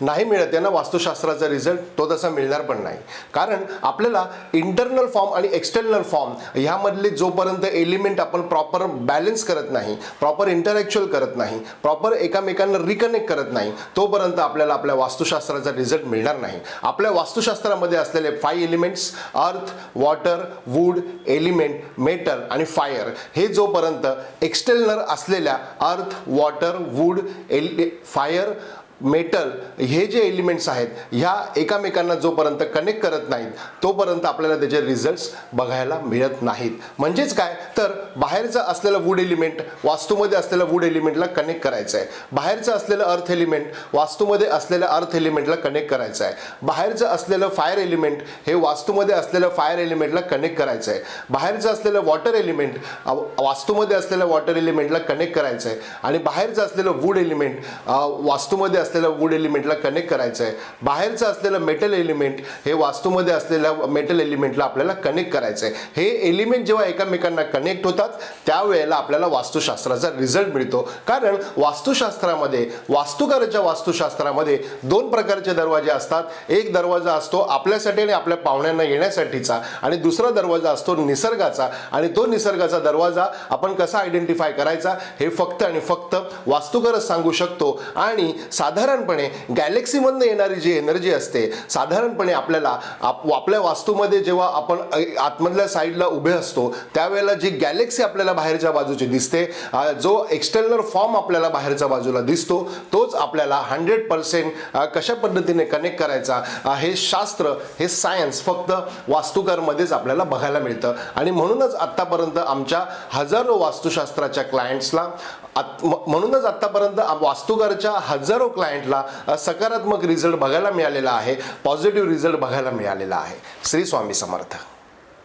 नाही मिळत आहे ना वास्तुशास्त्राचा रिझल्ट तो तसा मिळणार पण नाही. कारण आपल्याला इंटरनल फॉर्म आणि एक्सटर्नल फॉर्म ह्यामधले जोपर्यंत एलिमेंट आपण प्रॉपर बॅलन्स करत नाही प्रॉपर इंटरॅक्च्युअल करत नाही प्रॉपर एकामेकांना रिकनेक्ट करत नाही तोपर्यंत आपल्याला आपल्या वास्तुशास्त्राचा रिझल्ट मिळणार नाही. आपल्या वास्तुशास्त्रामध्ये असलेले five elements earth water wood element metal आणि फायर हे जोपर्यंत एक्सटर्नल असलेल्या अर्थ वॉटर वूड एल फायर मेटल हे जे एलिमेंट्स आहेत ह्या एकामेकांना जोपर्यंत कनेक्ट करत नाहीत तोपर्यंत आपल्याला त्याचे रिझल्ट्स बघायला मिळत नाहीत. म्हणजेच काय? तर बाहेरचं असलेलं वूड एलिमेंट वास्तूमध्ये असलेलं वूड एलिमेंटला कनेक्ट करायचं आहे बाहेरचं असलेलं अर्थ एलिमेंट वास्तूमध्ये असलेल्या अर्थ एलिमेंटला कनेक्ट करायचं आहे बाहेरचं असलेलं फायर एलिमेंट हे वास्तूमध्ये असलेलं फायर एलिमेंटला कनेक्ट करायचं आहे बाहेरचं असलेलं वॉटर एलिमेंट वास्तूमध्ये असलेल्या वॉटर एलिमेंटला कनेक्ट करायचं आहे आणि बाहेरचं असलेलं वूड एलिमेंट वास्तूमध्ये असलेल्या वूड एलिमेंटला कनेक्ट करायचं आहे बाहेरचं असलेलं मेटल एलिमेंट हे वास्तूमध्ये असलेल्या मेटल एलिमेंटला आपल्याला कनेक्ट करायचं आहे हे एलिमेंट जेव्हा एकमेकांना कनेक्ट होतात त्यावेळेला आपल्याला वास्तुशास्त्राचा रिझल्ट मिळतो. कारण वास्तुशास्त्रामध्ये वास्तुकाराच्या वास्तुशास्त्रामध्ये दोन प्रकारचे दरवाजे असतात. एक दरवाजा असतो आपल्यासाठी आणि आपल्या पाहुण्यांना येण्यासाठीचा आणि दुसरा दरवाजा असतो निसर्गाचा. आणि तो निसर्गाचा दरवाजा आपण कसा आयडेंटिफाय करायचा? हे फक्त आणि फक्त वास्तुकारच सांगू शकतो. आणि साधारणपणे गॅलेक्सीमधनं येणारी जी एनर्जी असते साधारणपणे आपल्याला आप आपल्या वास्तूमध्ये जेव्हा आपण आतमधल्या साईडला उभे असतो त्यावेळेला जी गॅलेक्सी आपल्याला बाहेरच्या बाजूची दिसते जो एक्सटर्नल फॉर्म आपल्याला बाहेरच्या बाजूला दिसतो तोच आपल्याला हंड्रेड पर्सेंट कशा पद्धतीने कनेक्ट करायचा हे शास्त्र हे सायन्स फक्त वास्तुकारमध्येच आपल्याला बघायला मिळतं. आणि म्हणूनच आत्तापर्यंत आमच्या हजारो वास्तुशास्त्राच्या क्लायंट्सला आत- म- म्हणूनच आत्तापर्यंत आ- वास्तुकारच्या हजारो क्लायंटला सकारात्मक रिझल्ट बघायला मिळालेला आहे पॉझिटिव्ह रिझल्ट बघायला मिळालेला आहे. श्री स्वामी समर्थ.